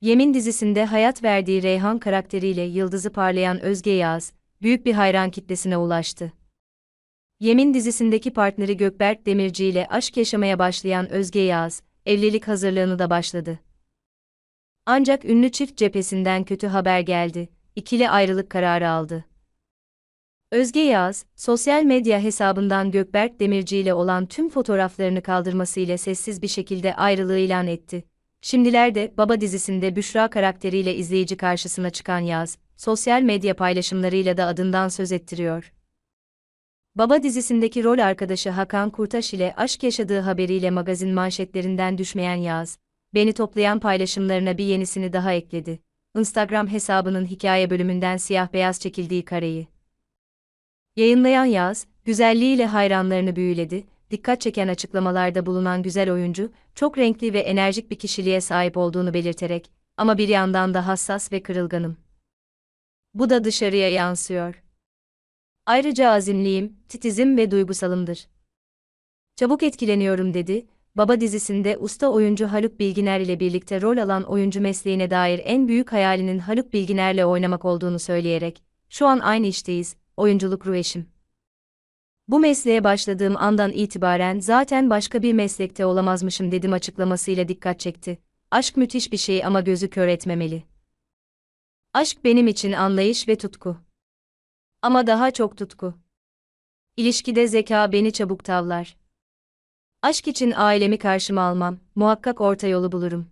Yemin dizisinde hayat verdiği Reyhan karakteriyle yıldızı parlayan Özge Yağız, büyük bir hayran kitlesine ulaştı. Yemin dizisindeki partneri Gökberk Demirci ile aşk yaşamaya başlayan Özge Yağız, evlilik hazırlığını da başladı. Ancak ünlü çift cephesinden kötü haber geldi, ikili ayrılık kararı aldı. Özge Yağız, sosyal medya hesabından Gökberk Demirci ile olan tüm fotoğraflarını kaldırmasıyla sessiz bir şekilde ayrılığı ilan etti. Şimdilerde Baba dizisinde Büşra karakteriyle izleyici karşısına çıkan Yaz, sosyal medya paylaşımlarıyla da adından söz ettiriyor. Baba dizisindeki rol arkadaşı Hakan Kurtaş ile aşk yaşadığı haberiyle magazin manşetlerinden düşmeyen Yaz, beni toplayan paylaşımlarına bir yenisini daha ekledi. Instagram hesabının hikaye bölümünden siyah beyaz çekildiği kareyi. Yayınlayan Yaz, güzelliğiyle hayranlarını büyüledi, dikkat çeken açıklamalarda bulunan güzel oyuncu, çok renkli ve enerjik bir kişiliğe sahip olduğunu belirterek, ama bir yandan da hassas ve kırılganım. Bu da dışarıya yansıyor. Ayrıca azimliyim, titizim ve duygusalımdır. Çabuk etkileniyorum dedi, Baba dizisinde usta oyuncu Haluk Bilginer ile birlikte rol alan oyuncu mesleğine dair en büyük hayalinin Haluk Bilginer'le oynamak olduğunu söyleyerek, şu an aynı işteyiz, oyunculuk ruh eşim. Bu mesleğe başladığım andan itibaren zaten başka bir meslekte olamazmışım dedim açıklamasıyla dikkat çekti. Aşk müthiş bir şey ama gözü kör etmemeli. Aşk benim için anlayış ve tutku. Ama daha çok tutku. İlişkide zeka beni çabuk tavlar. Aşk için ailemi karşıma almam, muhakkak orta yolu bulurum.